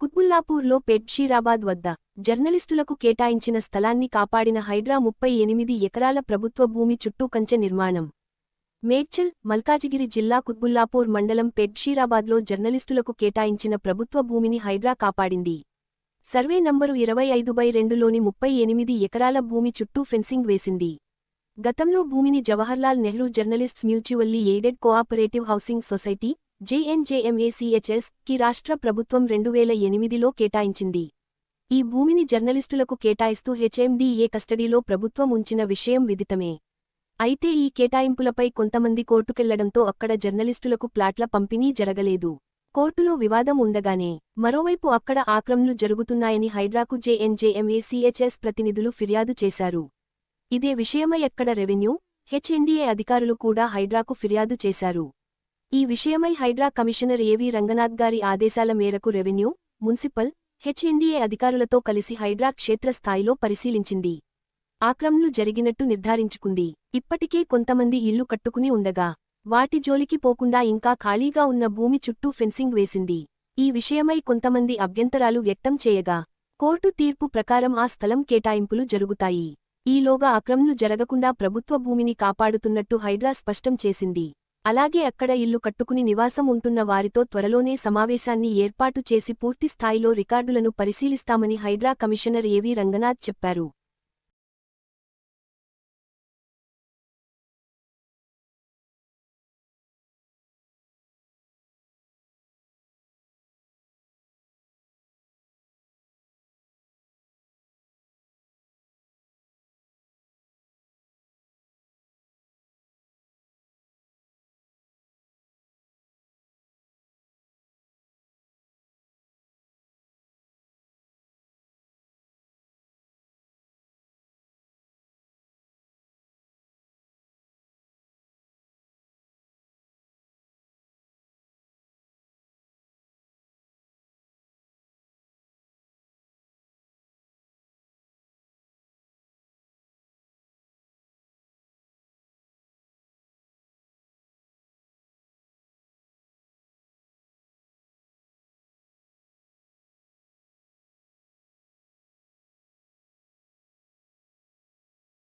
కుత్బుల్లాపూర్లో పెడ్షీరాబాద్ వద్ద జర్నలిస్టులకు కేటాయించిన స్థలాన్ని కాపాడిన హైడ్రా ముప్పై ఎనిమిది ఎకరాల ప్రభుత్వ భూమి చుట్టూ కంచె నిర్మాణం. మేడ్చల్ మల్కాజిగిరి జిల్లా కుత్బుల్లాపూర్ మండలం పెడ్షీరాబాద్లో జర్నలిస్టులకు కేటాయించిన ప్రభుత్వ భూమిని హైడ్రా కాపాడింది. సర్వే నంబరు ఇరవై ఐదు బై రెండులోని ముప్పై ఎనిమిది ఎకరాల భూమి చుట్టూ ఫెన్సింగ్ వేసింది. గతంలో భూమిని Jawaharlal Nehru journalists mutually aided cooperative housing society జేఎన్జేఎంఏసీహెచ్ఎస్కి రాష్ట్ర ప్రభుత్వం రెండు వేల ఎనిమిదిలో కేటాయించింది. ఈ భూమిని జర్నలిస్టులకు కేటాయిస్తూ హెచ్ఎండిఏ కస్టడీలో ప్రభుత్వం ఉంచిన విషయం విదితమే. అయితే ఈ కేటాయింపులపై కొంతమంది కోర్టుకెళ్ళడంతో అక్కడ జర్నలిస్టులకు ప్లాట్ల పంపిణీ జరగలేదు. కోర్టులో వివాదం ఉండగానే మరోవైపు అక్కడ ఆక్రమణలు జరుగుతున్నాయని హైడ్రాకు జేఎన్జేఎంఏసీహెచ్ఎస్ ప్రతినిధులు ఫిర్యాదు చేశారు. ఇదే విషయమై అక్కడ రెవెన్యూ హెచ్ఎండిఏ అధికారులు కూడా హైడ్రాకు ఫిర్యాదు చేశారు. ఈ విషయమై హైడ్రా కమిషనర్ ఏవి రంగనాథ్ గారి ఆదేశాల మేరకు రెవెన్యూ మున్సిపల్ హెచ్ఎన్డీఏ అధికారులతో కలిసి హైడ్రా క్షేత్రస్థాయిలో పరిశీలించింది. ఆక్రమణలు జరిగినట్టు నిర్ధారించుకుంది. ఇప్పటికే కొంతమంది ఇల్లు కట్టుకుని ఉండగా వాటి జోలికి పోకుండా ఇంకా ఖాళీగా ఉన్న భూమి చుట్టూ ఫెన్సింగ్ వేసింది. ఈ విషయమై కొంతమంది అభ్యంతరాలు వ్యక్తం చేయగా కోర్టు తీర్పు ప్రకారం ఆ స్థలం కేటాయింపులు జరుగుతాయి. ఈలోగా ఆక్రమణలు జరగకుండా ప్రభుత్వ భూమిని కాపాడుతున్నట్టు హైడ్రా స్పష్టం చేసింది. అలాగే అక్కడ ఇల్లు కట్టుకుని నివాసం ఉంటున్న వారితో త్వరలోనే సమావేశాన్ని ఏర్పాటు చేసి పూర్తి స్థాయిలో రికార్డులను పరిశీలిస్తామని హైడ్రా కమిషనర్ ఏవి రంగనాథ్ చెప్పారు.